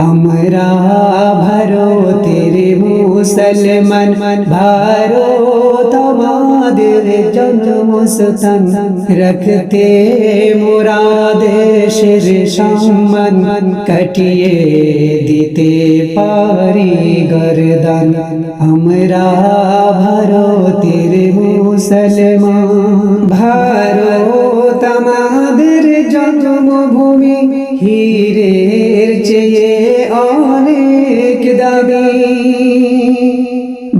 আমরা ভারতের মুসলমান ভারত আমাদের জন্মস্থান রখতে মোরা দেশের সম্মান কাটিয়ে দিতে পারি গরদান আমরা ভারতের মুসলমান ভারত আমাদের জন্মভূমি হীরের চেয়ে দাবি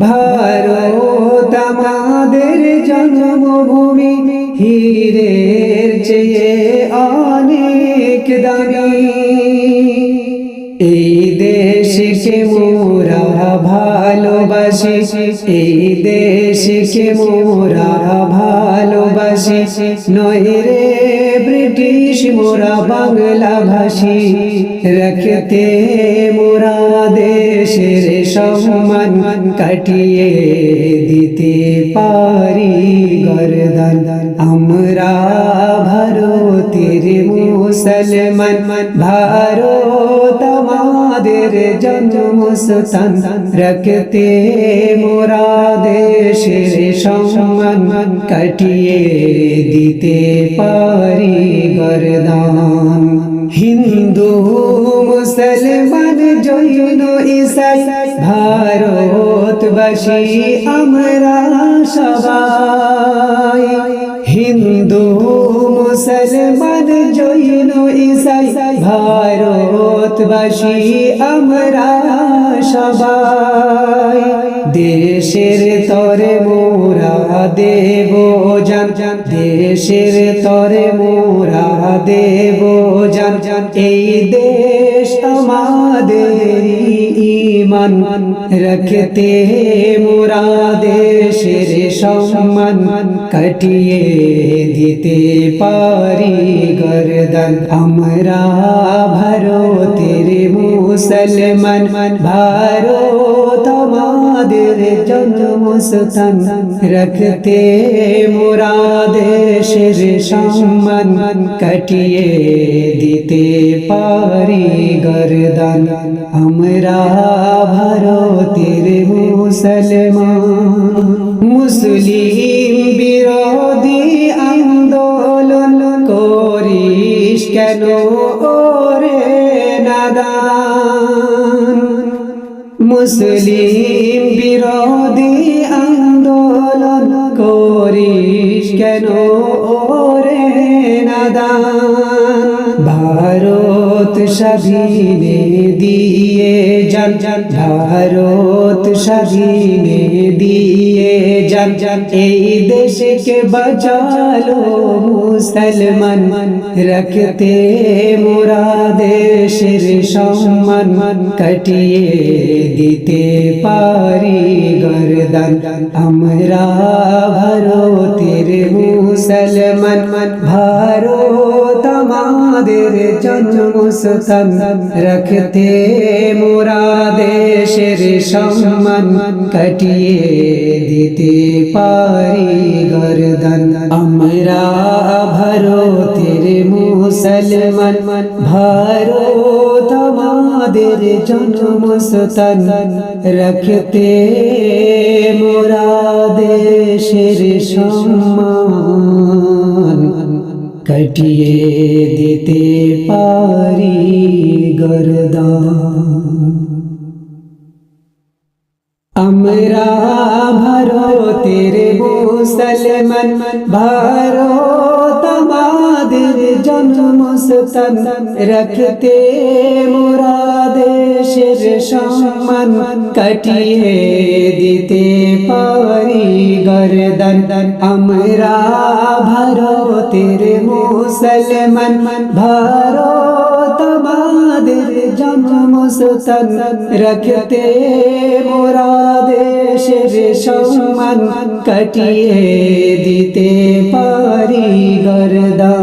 ভারত আমাদের জন্মভূমি, হীরের চেয়ে অনেক দাবি এই দেশকে মোরা ভালোবাসি, এই দেশকে মোরা ভালোবাসি নয় ব্রিটিশ মোরা বাংলা ভাষী রাখতে মোরা দেশের সম্মান কাটিয়ে দিতে পারি গরদান। আমরা ভারতের মুসলমান, ভারত আমাদের জন্মস্থান। রাখতে মোরা সম্মান কাটিয়ে দিতে পারি গরদান। হিন্দু, মুসলমান, জৈন, ইসাই, ভারতবাসী, আমরা সবাই। হিন্দু, মুসলমান, জৈন, ইসাই, ভারতবাসী, আমরা সবাই। দেশের মোরা দেব জান দেশের তরে মোরা দেব জান এই দেশ আমাদের ইমান রাখতে মোরা দেশের সম্মান, কাটিয়ে দিতে পারি গরদান। আমরা ভারতের মুসলমান ভারত আমাদের জন্মস্থান। রাখতে মোরা দেশের সম্মান কাটিয়ে দিতে পারি গরদান। আমরা ভারতের মুসলমান। মুসলিম বিরোধী মুসলিম বিরোধী আন্দোলন করিস কেন? ওরে নাদান। ভারত স্বাধীনে দিয়ে যান। ভারত স্বাধীনে দিয়ে এই দেশকে বাঁচালো মুসলমান, রাখতে মোরা দেশের সম্মান কাটিয়ে দিতে পারি গরদান। আমরা ভারতের মুসলমান, ভারত আমাদের জন্মস্থান রাখতে মোরা দেশের সম্মান কাটিয়ে দিতে পারি গরদান। আমরা ভারতের মুসলমান, ভারত আমাদের জন্মস্থান রাখতে মোরা দেশের সম্মান পারি গরদান আমরা ভারতের মুসলমান ভারত আমাদের জন্মস্থান রাখতে মোরা দেশের সম্মান কাটিয়ে দিতে পারি গরদান। আমরা ভারতের মুসলমান, ভারত আমাদের জন্মস্থান রাখতে মোরা দেশের সম্মান কাটিয়ে দিতে পারি গরদান।